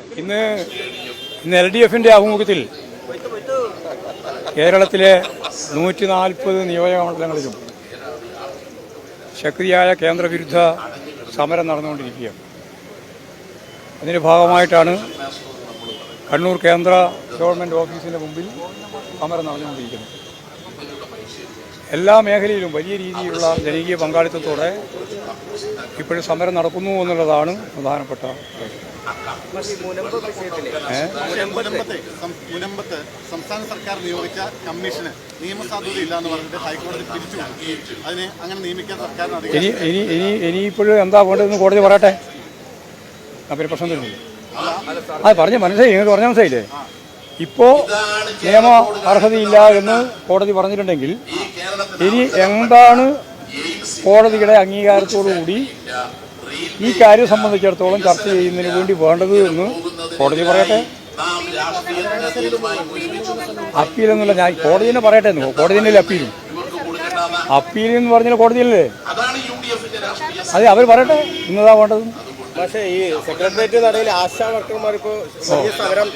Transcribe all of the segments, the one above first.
ഇന്ന് ഇന്ന് L D എഫിന്റെ ആഭിമുഖ്യത്തിൽ കേരളത്തിലെ നൂറ്റി നാൽപ്പത് നിയോജക മണ്ഡലങ്ങളിലും ശക്തിയായ കേന്ദ്രവിരുദ്ധ സമരം നടന്നുകൊണ്ടിരിക്കുകയാണ്. അതിന്റെ ഭാഗമായിട്ടാണ് കണ്ണൂർ കേന്ദ്ര ഗവൺമെന്റ് ഓഫീസിന്റെ മുമ്പിൽ സമരം നടന്നുകൊണ്ടിരിക്കുന്നത്. എല്ലാ മേഖലയിലും വലിയ രീതിയിലുള്ള ജനകീയ പങ്കാളിത്തത്തോടെ ഇപ്പോഴും സമരം നടക്കുന്നു എന്നുള്ളതാണ് പ്രധാനപ്പെട്ട? മുനമ്പത്തെ സംസ്ഥാന സർക്കാർ നിയോഗിച്ച കമ്മീഷന് നിയമസാധുത ഇല്ലാന്ന് പറഞ്ഞിട്ട് ഹൈക്കോടതി പിരിച്ചു. അതിനെ അങ്ങനെ നിയമിക്കാൻ സർക്കാരിന് ഇനി ഇനി ഇനി ഇനിയിപ്പോഴും എന്താ വേണ്ടതെന്ന് കോടതി പറയട്ടെ? പിന്നെ പ്രശ്നം തരുന്നില്ല അത് പറഞ്ഞ് മനസ്സിലായി നിങ്ങൾക്ക് പറഞ്ഞ മനസ്സിലായില്ലേ? ഇപ്പോ നിയമ അർഹതയില്ല എന്ന് കോടതി പറഞ്ഞിട്ടുണ്ടെങ്കിൽ ഇനി എന്താണ് കോടതിയുടെ അംഗീകാരത്തോടുകൂടി ഈ കാര്യം സംബന്ധിച്ചിടത്തോളം ചർച്ച ചെയ്യുന്നതിന് വേണ്ടി വേണ്ടത് എന്ന് കോടതി പറയട്ടെ. അപ്പീൽ എന്നുള്ള ഞാൻ കോടതി തന്നെ പറയട്ടെ എന്ന്. കോടതി തന്നെ അപ്പീലും അപ്പീൽ എന്ന് പറഞ്ഞാൽ കോടതിയല്ലേ അതെ അവർ പറയട്ടെ. ഇന്നതാ വേണ്ടത്. പക്ഷേ ഈ സെക്രട്ടേറിയറ്റ് നടയിൽ ആശാ വർക്കർമാർ ഇപ്പോൾ സമരം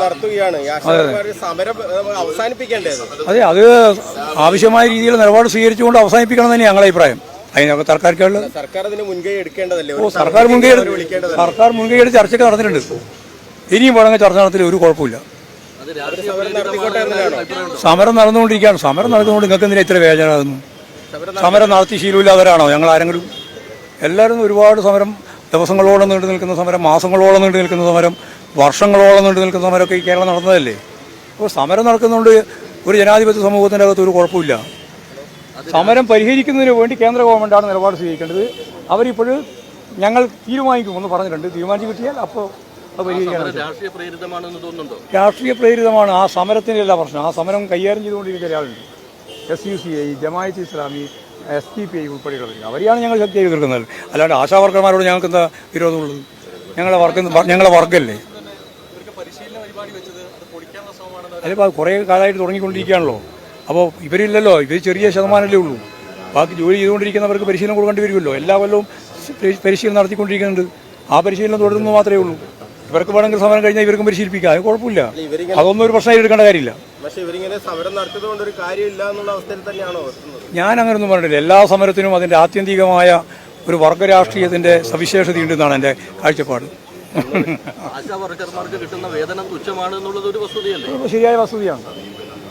നടത്തുകയാണ്. ആശാ വർക്കർമാർ സമരം അവസാനിപ്പിക്കേണ്ടത്. അതെ അത് ആവശ്യമായ രീതിയിൽ നിലപാട് സ്വീകരിച്ചുകൊണ്ട് അവസാനിപ്പിക്കണം തന്നെ ഞങ്ങളുടെ അഭിപ്രായം. അതിനൊക്കെ സർക്കാർക്കുള്ള സർക്കാർ അതിന് മുൻകൈ എടുക്കേണ്ടതല്ലേ? ഓ സർക്കാർ മുൻകൈ എടുത്ത് വിളിക്കേണ്ടത് സർക്കാർ മുൻകൈ എടുത്ത് ചർച്ചയൊക്കെ നടന്നിട്ടുണ്ട്. ഇനിയും വേണമെങ്കിൽ ചർച്ച നടത്തില്ല ഒരു കുഴപ്പമില്ല. സമരം നടന്നുകൊണ്ടിരിക്കുകയാണ്. സമരം നടന്നുകൊണ്ട് നിങ്ങൾക്ക് എന്തിനാ ഇത്ര വേദനയാകുന്നു സമരം നടത്തി ശീലമില്ലാത്തവരാണോ? ഞങ്ങൾ ആരെങ്കിലും എല്ലാവരും ഒരുപാട് സമരം ദിവസങ്ങളോളം നീണ്ടു നിൽക്കുന്ന സമരം മാസങ്ങളോളം നീണ്ടു നിൽക്കുന്ന സമരം വർഷങ്ങളോളം നീണ്ടു നിൽക്കുന്ന സമരമൊക്കെ ഈ കേരളം നടന്നതല്ലേ? അപ്പോൾ സമരം നടക്കുന്നതുകൊണ്ട് ഒരു ജനാധിപത്യ സമൂഹത്തിന്റെ അകത്ത് ഒരു കുഴപ്പമില്ല. സമരം പരിഹരിക്കുന്നതിന് വേണ്ടി കേന്ദ്ര ഗവൺമെന്റാണ് നിലപാട് സ്വീകരിക്കേണ്ടത്. അവരിപ്പോഴും ഞങ്ങൾ തീരുമാനിക്കുമെന്ന് പറഞ്ഞിട്ടുണ്ട്. തീരുമാനിച്ച് കിട്ടിയാൽ അപ്പോൾ രാഷ്ട്രീയ പ്രേരിതമാണ്. ആ സമരത്തിന്റെ എല്ലാ പ്രശ്നം. ആ സമരം കൈകാര്യം ചെയ്തുകൊണ്ടിരിക്കുന്ന ഒരാളുണ്ട്. S U C I Jamaat Islami S D P I ഉൾപ്പെടെയുള്ളവർ അവരെയാണ് ഞങ്ങൾ ശക്തിയായി എതിർക്കുന്നത് അല്ലാണ്ട് ആശാ വർക്കർമാരോട് ഞങ്ങൾക്ക് എന്താ വിരോധമുള്ളത്? ഞങ്ങളുടെ വർക്ക് ഞങ്ങളുടെ വർക്കല്ലേ അതിലിപ്പോൾ കുറേ കാലമായിട്ട് തുടങ്ങിക്കൊണ്ടിരിക്കുകയാണല്ലോ. അപ്പോൾ ഇവരില്ലല്ലോ ഇവർ ചെറിയ ശതമാനമല്ലേ ഉള്ളൂ. ബാക്കി ജോലി ചെയ്തുകൊണ്ടിരിക്കുന്നവർക്ക് പരിശീലനം കൊടുക്കേണ്ടി വരുമല്ലോ. എല്ലാ കൊല്ലവും പരിശീലനം നടത്തിക്കൊണ്ടിരിക്കുന്നുണ്ട്. ആ പരിശീലനം തുടരുന്നു മാത്രമേ ഉള്ളൂ. ഇവർക്ക് വേണമെങ്കിൽ സമരം കഴിഞ്ഞാൽ ഇവർക്കും പരിശീലിപ്പിക്കാം. അത് കുഴപ്പമില്ല. അതൊന്നും ഒരു പ്രശ്നമായി എടുക്കേണ്ട കാര്യമില്ല. പക്ഷേ ഇവരിങ്ങനെ സമരം നടത്തിയത് ഒരു കാര്യമില്ല എന്നുള്ള അവസ്ഥയിൽ തന്നെയാണോ എത്തുന്നത്? ഞാൻ അങ്ങനെയൊന്നും പറഞ്ഞില്ല എല്ലാ സമരത്തിനും അതിന്റെ ആത്യന്തികമായ ഒരു വർഗ രാഷ്ട്രീയത്തിന്റെ സവിശേഷതയുണ്ടെന്നാണ് എന്റെ കാഴ്ചപ്പാട്. ആശാ വർക്കർമാർക്ക് കിട്ടുന്ന വേതനം തുച്ഛമാണ് എന്നുള്ളത് ഒരു വസ്തുതയല്ലേ? ശരിയായ വസ്തുതയാണ്.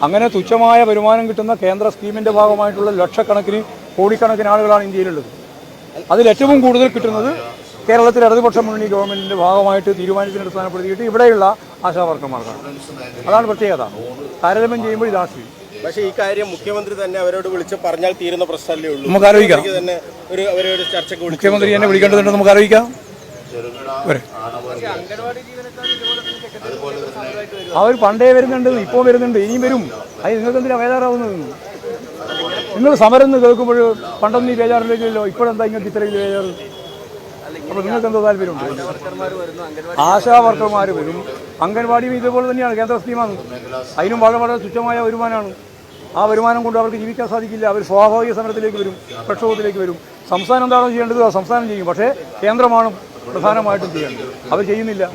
അങ്ങനെ തുച്ഛമായ വരുമാനം കിട്ടുന്ന കേന്ദ്ര സ്കീമിന്റെ ഭാഗമായിട്ടുള്ള ലക്ഷക്കണക്കിന് കോടിക്കണക്കിന് ആളുകളാണ് ഇന്ത്യയിലുള്ളത്. അതിൽ ഏറ്റവും കൂടുതൽ കിട്ടുന്നത് കേരളത്തിലെ ഇടതുപക്ഷ മുന്നണി ഗവൺമെന്റിന്റെ ഭാഗമായിട്ട് തീരുമാനത്തിന് അടിസ്ഥാനപ്പെടുത്തിയിട്ട് ഇവിടെയുള്ള ആശാവർക്കർമാർക്കാണ് അതാണ് പ്രത്യേകത. താരതമ്യം ചെയ്യുമ്പോൾ ഇതാണ് സ്ഥിതി. പക്ഷേ ഈ കാര്യം മുഖ്യമന്ത്രി തന്നെ അവരോട് വിളിച്ച് പറഞ്ഞാൽ തീരുന്ന പ്രശ്നമല്ലേ ഉള്ളൂ. നമുക്ക് ആലോചിക്കാം. മുഖ്യമന്ത്രി തന്നെ ഒരു ചർച്ചയ്ക്ക് വിളിച്ചു മുഖ്യമന്ത്രി എന്നെ വിളിക്കേണ്ടതുണ്ട് നമുക്ക് ആലോചിക്കാം. അവർ പണ്ടേ വരുന്നുണ്ട് ഇപ്പോൾ വരുന്നുണ്ട് ഇനിയും വരും. അത് നിങ്ങൾക്ക് എന്തിനാ വേദാറാവുന്നത് നിങ്ങൾ സമരം എന്ന് കേൾക്കുമ്പോൾ പണ്ടൊന്നും ഈ ബേജാറില്ലല്ലോ ഇപ്പോഴെന്താ നിങ്ങൾക്ക് ഇത്രയും ബേജാറ്? അപ്പോൾ നിങ്ങൾക്ക് എന്തോ താല്പര്യമുണ്ട്. ആശാ വർക്കർമാർ വരും. അംഗൻവാടിയും ഇതുപോലെ തന്നെയാണ് കേന്ദ്ര സ്കീമാണ്. അതിനും വളരെ വളരെ തുച്ഛമായ വരുമാനമാണ്. ആ വരുമാനം കൊണ്ട് അവർക്ക് ജീവിക്കാൻ സാധിക്കില്ല. അവർ സ്വാഭാവിക സമരത്തിലേക്ക് വരും പ്രക്ഷോഭത്തിലേക്ക് വരും. സംസ്ഥാനം എന്താണോ ചെയ്യേണ്ടത് സംസ്ഥാനം ചെയ്യും. പക്ഷേ കേന്ദ്രമാണ് പ്രധാനമായിട്ടും ചെയ്യേണ്ടത് അവർ ചെയ്യുന്നില്ല.